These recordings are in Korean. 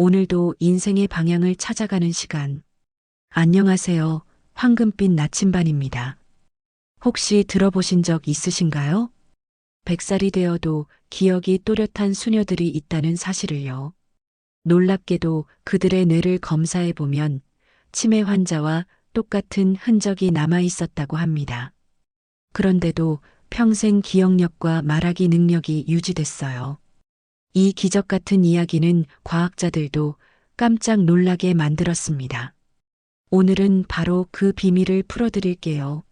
오늘도 인생의 방향을 찾아가는 시간. 안녕하세요. 황금빛 나침반입니다. 혹시 들어보신 적 있으신가요? 백살이 되어도 기억이 또렷한 수녀들이 있다는 사실을요. 놀랍게도 그들의 뇌를 검사해 보면 치매 환자와 똑같은 흔적이 남아 있었다고 합니다. 그런데도 평생 기억력과 말하기 능력이 유지됐어요. 이 기적 같은 이야기는 과학자들도 깜짝 놀라게 만들었습니다. 오늘은 바로 그 비밀을 풀어드릴게요.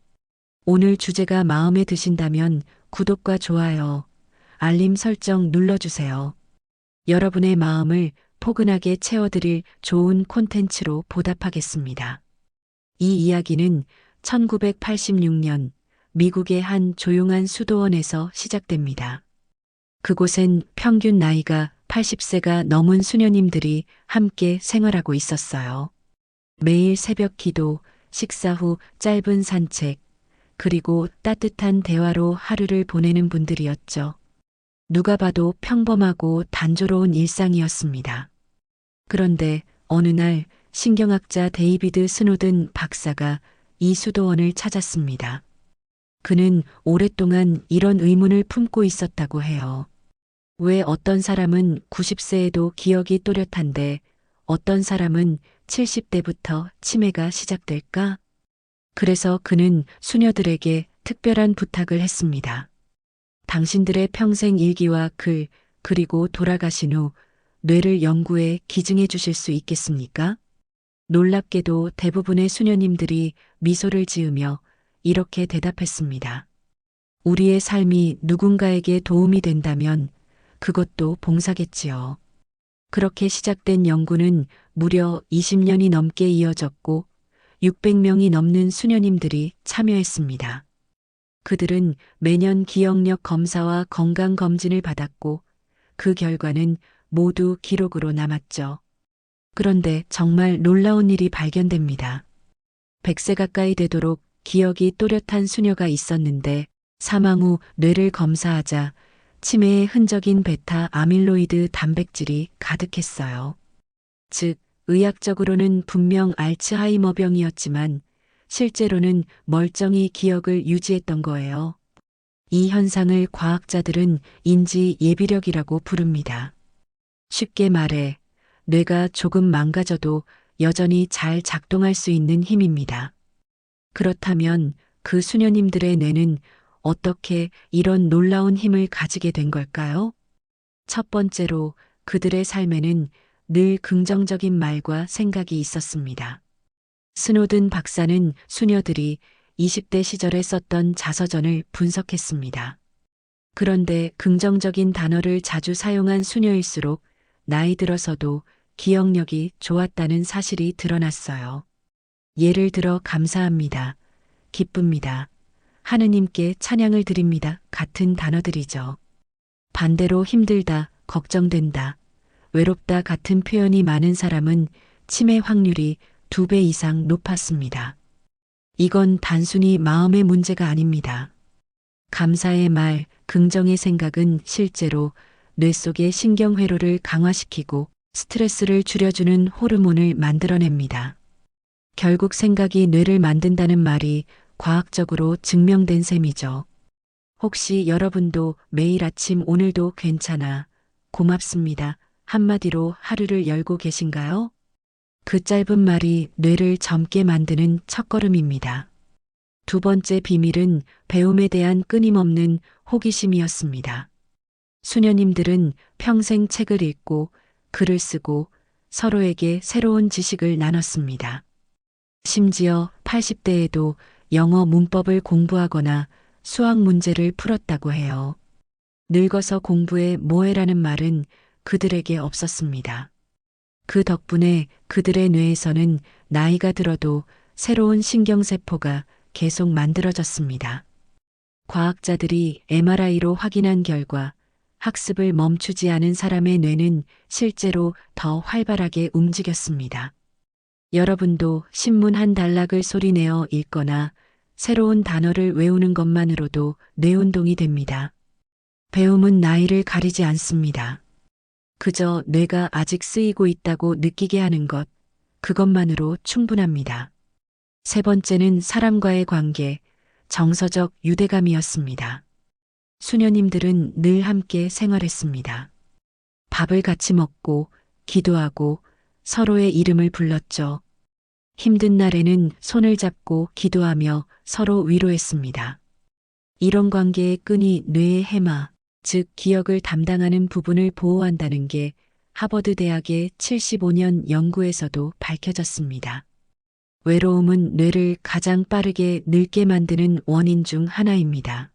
오늘 주제가 마음에 드신다면 구독과 좋아요, 알림 설정 눌러주세요. 여러분의 마음을 포근하게 채워드릴 좋은 콘텐츠로 보답하겠습니다. 이 이야기는 1986년 미국의 한 조용한 수도원에서 시작됩니다. 그곳엔 평균 나이가 80세가 넘은 수녀님들이 함께 생활하고 있었어요. 매일 새벽 기도, 식사 후 짧은 산책, 그리고 따뜻한 대화로 하루를 보내는 분들이었죠. 누가 봐도 평범하고 단조로운 일상이었습니다. 그런데 어느 날 신경학자 데이비드 스노든 박사가 이 수도원을 찾았습니다. 그는 오랫동안 이런 의문을 품고 있었다고 해요. 왜 어떤 사람은 90세에도 기억이 또렷한데 어떤 사람은 70대부터 치매가 시작될까? 그래서 그는 수녀들에게 특별한 부탁을 했습니다. 당신들의 평생 일기와 글, 그리고 돌아가신 후 뇌를 연구해 기증해 주실 수 있겠습니까? 놀랍게도 대부분의 수녀님들이 미소를 지으며 이렇게 대답했습니다. 우리의 삶이 누군가에게 도움이 된다면 그것도 봉사겠지요. 그렇게 시작된 연구는 무려 20년이 넘게 이어졌고 600명이 넘는 수녀님들이 참여했습니다. 그들은 매년 기억력 검사와 건강 검진을 받았고 그 결과는 모두 기록으로 남았죠. 그런데 정말 놀라운 일이 발견됩니다. 100세 가까이 되도록 기억이 또렷한 수녀가 있었는데 사망 후 뇌를 검사하자 치매의 흔적인 베타 아밀로이드 단백질이 가득했어요. 즉, 의학적으로는 분명 알츠하이머병이었지만 실제로는 멀쩡히 기억을 유지했던 거예요. 이 현상을 과학자들은 인지 예비력이라고 부릅니다. 쉽게 말해, 뇌가 조금 망가져도 여전히 잘 작동할 수 있는 힘입니다. 그렇다면 그 수녀님들의 뇌는 어떻게 이런 놀라운 힘을 가지게 된 걸까요? 첫 번째로 그들의 삶에는 늘 긍정적인 말과 생각이 있었습니다. 스노든 박사는 수녀들이 20대 시절에 썼던 자서전을 분석했습니다. 그런데 긍정적인 단어를 자주 사용한 수녀일수록 나이 들어서도 기억력이 좋았다는 사실이 드러났어요. 예를 들어 감사합니다. 기쁩니다. 하느님께 찬양을 드립니다. 같은 단어들이죠. 반대로 힘들다, 걱정된다, 외롭다 같은 표현이 많은 사람은 치매 확률이 두 배 이상 높았습니다. 이건 단순히 마음의 문제가 아닙니다. 감사의 말, 긍정의 생각은 실제로 뇌 속의 신경회로를 강화시키고 스트레스를 줄여주는 호르몬을 만들어냅니다. 결국 생각이 뇌를 만든다는 말이 과학적으로 증명된 셈이죠. 혹시 여러분도 매일 아침 오늘도 괜찮아, 고맙습니다. 한마디로 하루를 열고 계신가요? 그 짧은 말이 뇌를 젊게 만드는 첫걸음입니다. 두 번째 비밀은 배움에 대한 끊임없는 호기심이었습니다. 수녀님들은 평생 책을 읽고 글을 쓰고 서로에게 새로운 지식을 나눴습니다. 심지어 80대에도 영어 문법을 공부하거나 수학 문제를 풀었다고 해요. 늙어서 공부에 뭐해라는 말은 그들에게 없었습니다. 그 덕분에 그들의 뇌에서는 나이가 들어도 새로운 신경세포가 계속 만들어졌습니다. 과학자들이 MRI로 확인한 결과 학습을 멈추지 않은 사람의 뇌는 실제로 더 활발하게 움직였습니다. 여러분도 신문 한 단락을 소리내어 읽거나 새로운 단어를 외우는 것만으로도 뇌운동이 됩니다. 배움은 나이를 가리지 않습니다. 그저 뇌가 아직 쓰이고 있다고 느끼게 하는 것, 그것만으로 충분합니다. 세 번째는 사람과의 관계, 정서적 유대감이었습니다. 수녀님들은 늘 함께 생활했습니다. 밥을 같이 먹고, 기도하고, 서로의 이름을 불렀죠. 힘든 날에는 손을 잡고 기도하며 서로 위로했습니다. 이런 관계의 끈이 뇌의 해마, 즉 기억을 담당하는 부분을 보호한다는 게 하버드 대학의 75년 연구에서도 밝혀졌습니다. 외로움은 뇌를 가장 빠르게 늙게 만드는 원인 중 하나입니다.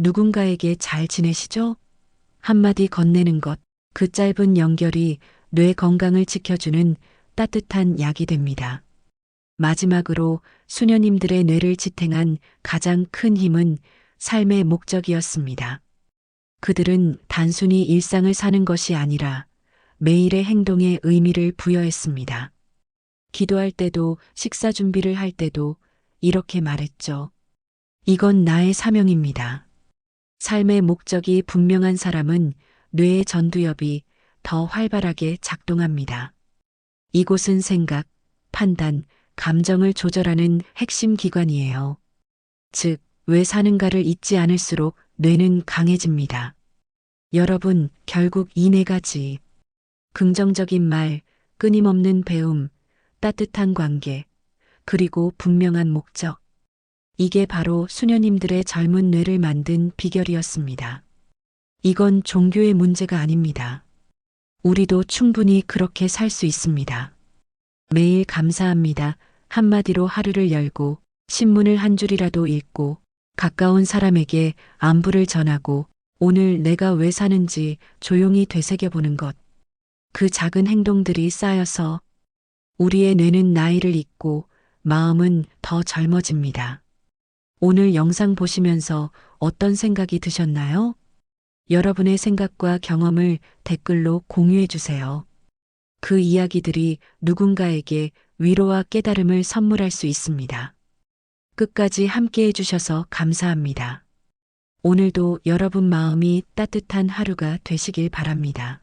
누군가에게 잘 지내시죠? 한마디 건네는 것, 그 짧은 연결이 뇌 건강을 지켜주는 따뜻한 약이 됩니다. 마지막으로 수녀님들의 뇌를 지탱한 가장 큰 힘은 삶의 목적이었습니다. 그들은 단순히 일상을 사는 것이 아니라 매일의 행동에 의미를 부여했습니다. 기도할 때도 식사 준비를 할 때도 이렇게 말했죠. 이건 나의 사명입니다. 삶의 목적이 분명한 사람은 뇌의 전두엽이 더 활발하게 작동합니다. 이곳은 생각, 판단, 감정을 조절하는 핵심 기관이에요. 즉, 왜 사는가를 잊지 않을수록 뇌는 강해집니다. 여러분, 결국 이 네 가지. 긍정적인 말, 끊임없는 배움, 따뜻한 관계, 그리고 분명한 목적. 이게 바로 수녀님들의 젊은 뇌를 만든 비결이었습니다. 이건 종교의 문제가 아닙니다. 우리도 충분히 그렇게 살 수 있습니다. 매일 감사합니다. 한마디로 하루를 열고 신문을 한 줄이라도 읽고 가까운 사람에게 안부를 전하고 오늘 내가 왜 사는지 조용히 되새겨보는 것. 그 작은 행동들이 쌓여서 우리의 뇌는 나이를 잊고 마음은 더 젊어집니다. 오늘 영상 보시면서 어떤 생각이 드셨나요? 여러분의 생각과 경험을 댓글로 공유해 주세요. 그 이야기들이 누군가에게 위로와 깨달음을 선물할 수 있습니다. 끝까지 함께 해주셔서 감사합니다. 오늘도 여러분 마음이 따뜻한 하루가 되시길 바랍니다.